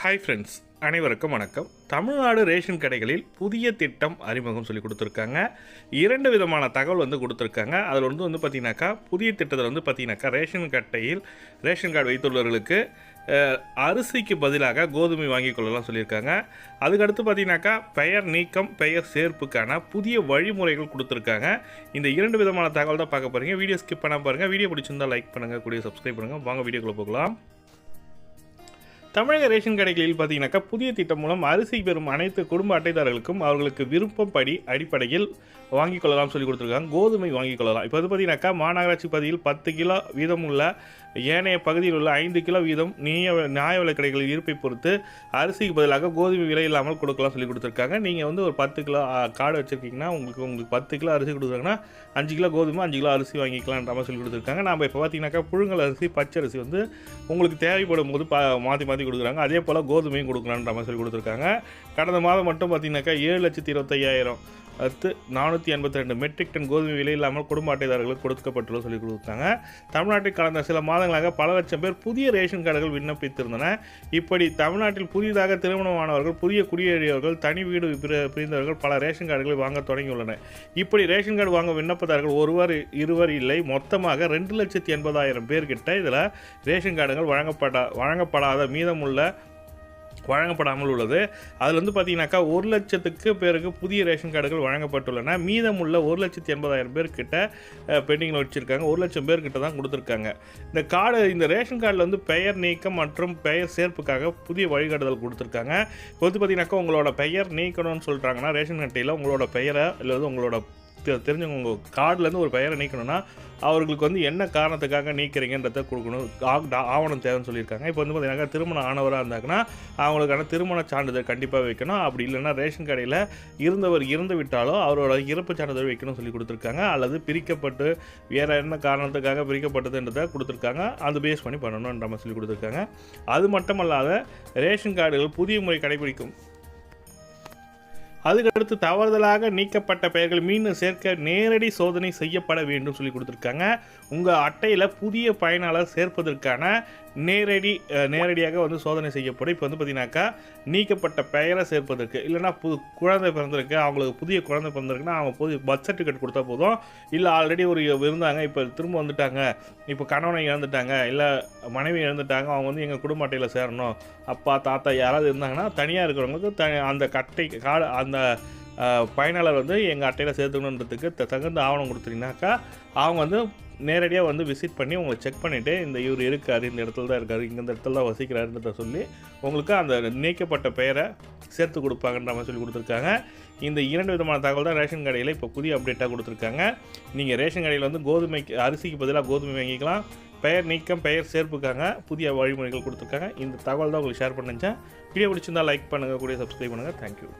Hi friends அனைவருக்கும் வணக்கம். Tamil Nadu ration கடைகளில் புதிய திட்டம் அறிமுகம் சொல்லி கொடுத்துருக்காங்க. இரண்டு விதமான தகவல் வந்து கொடுத்துருக்காங்க. அதில் வந்து வந்து பார்த்தீங்கன்னாக்கா புதிய திட்டத்தில் வந்து பார்த்தீங்கன்னாக்கா ரேஷன் கட்டையில் ரேஷன் கார்டு வைத்துள்ளவர்களுக்கு அரிசிக்கு பதிலாக கோதுமை வாங்கி கொள்ளலாம் சொல்லியிருக்காங்க. அதுக்கடுத்து பார்த்தீங்கன்னாக்கா பெயர் நீக்கம் பெயர் சேர்ப்புக்கான புதிய வழிமுறைகள் கொடுத்துருக்காங்க. இந்த இரண்டு விதமான தகவல் தான் பார்க்க போகிறீங்க வீடியோ ஸ்கிப் பண்ண பாருங்கள் வீடியோ பிடிச்சிருந்தால் லைக் பண்ணுங்கள் கூடிய சப்ஸ்கிரைப் பண்ணுங்கள் வாங்க வீடியோக்குள்ளே போகலாம். தமிழக ரேஷன் கடைகளில் பார்த்தீங்கன்னாக்கா புதிய திட்டம் மூலம் அரிசி பெறும் அனைத்து குடும்ப அட்டைதாரர்களுக்கும் அவர்களுக்கு விருப்பப்படி அடிப்படையில் வாங்கிக் கொள்ளலாம் சொல்லி கொடுத்துருக்காங்க. கோதுமை வாங்கிக் கொள்ளலாம். இப்போ வந்து பார்த்தீங்கன்னாக்கா மாநகராட்சி பகுதியில் பத்து கிலோ வீதம் உள்ள ஏனைய பகுதியில் உள்ள ஐந்து கிலோ வீதம் நீய நியாய விலை கடைகளில் இருப்பை பொறுத்து அரிசிக்கு பதிலாக கோதுமை விலை இல்லாமல் கொடுக்கலாம் சொல்லி கொடுத்துருக்காங்க. நீங்கள் வந்து ஒரு பத்து கிலோ காடு வச்சுருக்கீங்கன்னா உங்களுக்கு உங்களுக்கு பத்து கிலோ அரிசி கொடுக்குறாங்கன்னா அஞ்சு கிலோ கோதுமை அஞ்சு கிலோ அரிசி வாங்கிக்கலான்ற மாதிரி சொல்லி கொடுத்துருக்காங்க. நம்ம இப்போ பார்த்தீங்கன்னாக்கா புழுங்கல் அரிசி பச்சை அரிசி வந்து உங்களுக்கு தேவைப்படும் போது பா மாற்றி மாற்றி கொடுக்குறாங்க. அதே போல் கோதுமையும் கொடுக்கலான்ற மாதிரி சொல்லி கொடுத்துருக்காங்க. கடந்த மாதம் மட்டும் பார்த்திங்கனாக்கா ஏழு லட்சத்தி இருபத்தையாயிரம் அடுத்து நானூற்றி எண்பத்தி ரெண்டு மெட்ரிக் டன் கோதுமை விலை இல்லாமல் குடும்ப அட்டைதாரர்களுக்கு கொடுக்கப்பட்டுள்ள சொல்லி கொடுத்தாங்க. தமிழ்நாட்டில் கடந்த சில மாதங்களாக பல லட்சம் பேர் புதிய ரேஷன் கார்டுகள் விண்ணப்பித்திருந்தன. இப்படி தமிழ்நாட்டில் புதிதாக திருமணமானவர்கள் புதிய குடியேறியவர்கள் தனி வீடு பிரிந்தவர்கள் பல ரேஷன் கார்டுகளை வாங்க தொடங்கியுள்ளனர். இப்படி ரேஷன் கார்டு வாங்க விண்ணப்பதாரர்கள் ஒருவர் இருவர் இல்லை. மொத்தமாக ரெண்டு லட்சத்தி எண்பதாயிரம் பேர்கிட்ட இதில் ரேஷன் கார்டுகள் வழங்கப்பட வழங்கப்படாத மீதமுள்ள வழங்கப்படாமல் உள்ளது. அதில் வந்து பார்த்தீங்கன்னாக்கா ஒரு லட்சத்துக்கு பேருக்கு புதிய ரேஷன் கார்டுகள் வழங்கப்பட்டுள்ளன. மீதமுள்ள ஒரு லட்சத்தி எண்பதாயிரம் பேர்கிட்ட பெண்டிங்கில் வச்சுருக்காங்க. ஒரு லட்சம் பேர்கிட்ட தான் கொடுத்துருக்காங்க. இந்த கார்டு இந்த ரேஷன் கார்டில் வந்து பெயர் நீக்கம் மற்றும் பெயர் சேர்ப்புக்காக புதிய வழிகாட்டுதல் கொடுத்துருக்காங்க. இப்போ வந்து பார்த்தீங்கன்னாக்கா உங்களோட பெயர் நீக்கணும்னு சொல்கிறாங்கன்னா ரேஷன் அட்டையில் உங்களோட பெயரை இல்லை உங்களோட தெரிஞ்சவங்க உங்கள் கார்டுலேருந்து ஒரு பெயரை நீக்கணும்னா அவர்களுக்கு வந்து என்ன காரணத்துக்காக நீக்கிறீங்கன்றத கொடுக்கணும். டா- ஆவணம் தேவைன்னு சொல்லியிருக்காங்க. இப்போ வந்து பார்த்தீங்கன்னா திருமணம் ஆனவராக இருந்தாங்கன்னா அவங்களுக்கான திருமண சான்றிதழ் கண்டிப்பாக வைக்கணும். அப்படி இல்லைன்னா ரேஷன் கடையில் இருந்தவர் இறந்து விட்டாலோ அவரோட இறப்பு சான்றிதழ் வைக்கணும்னு சொல்லி கொடுத்துருக்காங்க. அல்லது பிரிக்கப்பட்டு வேறு என்ன காரணத்துக்காக பிரிக்கப்பட்டதுன்றதை கொடுத்துருக்காங்க. அந்த பேஸ் பண்ணி பண்ணணும்ன்ற மாதிரி சொல்லி கொடுத்துருக்காங்க. அது மட்டுமல்லாத ரேஷன் கார்டுகள் புதிய முறை கடைபிடிக்கும். அதுக்கடுத்து தவறுதலாக நீக்கப்பட்ட பெயர்கள் மீண்டும் சேர்க்க நேரடி சோதனை செய்யப்பட வேண்டும் சொல்லி கொடுத்துருக்காங்க. உங்கள் அட்டையில் புதிய பயனாளர் சேர்ப்பதற்கான நேரடி நேரடியாக வந்து சோதனை செய்யப்படும். இப்போ வந்து பார்த்தீங்கன்னாக்கா நீக்கப்பட்ட பெயரை சேர்ப்பதற்கு இல்லைன்னா புது குழந்தை பிறந்திருக்கு அவங்களுக்கு புதிய குழந்தை பிறந்திருக்குன்னா அவங்க புதிய பர்த் சர்டிஃபிகேட் கொடுத்தா போதும். இல்லை ஆல்ரெடி ஒரு இருந்தாங்க இப்போ திரும்ப வந்துட்டாங்க இப்போ கணவனை இழந்துட்டாங்க இல்லை மனைவி இழந்துட்டாங்க அவங்க வந்து எங்கள் குடும்ப அட்டையில் சேரணும். அப்பா தாத்தா யாராவது இருந்தாங்கன்னா தனியாக இருக்கிறவங்களுக்கு த அந்த கட்டை காடு அந்த பயனாளர் வந்து எங்கள் அட்டையில் சேர்த்துக்கணுன்றதுக்கு தகுந்த ஆவணம் கொடுத்தீங்கன்னாக்கா அவங்க வந்து நேரடியாக வந்து விசிட் பண்ணி உங்களை செக் பண்ணிவிட்டு இந்த இவர் இருக்கார் இந்த இடத்துல தான் இருக்கார் இங்கே இந்த இடத்துல தான் வசிக்கிறாருன்றத சொல்லி உங்களுக்கு அந்த நீக்கப்பட்ட பெயரை சேர்த்து கொடுப்பாங்கன்ற மாதிரி சொல்லி கொடுத்துருக்காங்க. இந்த இரண்டு விதமான தகவல் தான் ரேஷன் கடையில் இப்போ புதிய அப்டேட்டாக கொடுத்துருக்காங்க. நீங்கள் ரேஷன் கடையில் வந்து கோதுமைக்கு அரிசிக்கு பதிலாக கோதுமை வாங்கிக்கலாம். பெயர் நீக்கம் பெயர் சேர்ப்புக்காங்க புதிய வழிமுறைகள் கொடுத்துருக்காங்க. இந்த தகவல் தான் உங்களுக்கு ஷேர் பண்ணிச்சேன் வீடியோ பிடிச்சிருந்தால் லைக் பண்ணுங்கள் கூட சப்ஸ்கிரைப் பண்ணுங்கள் தேங்க்யூ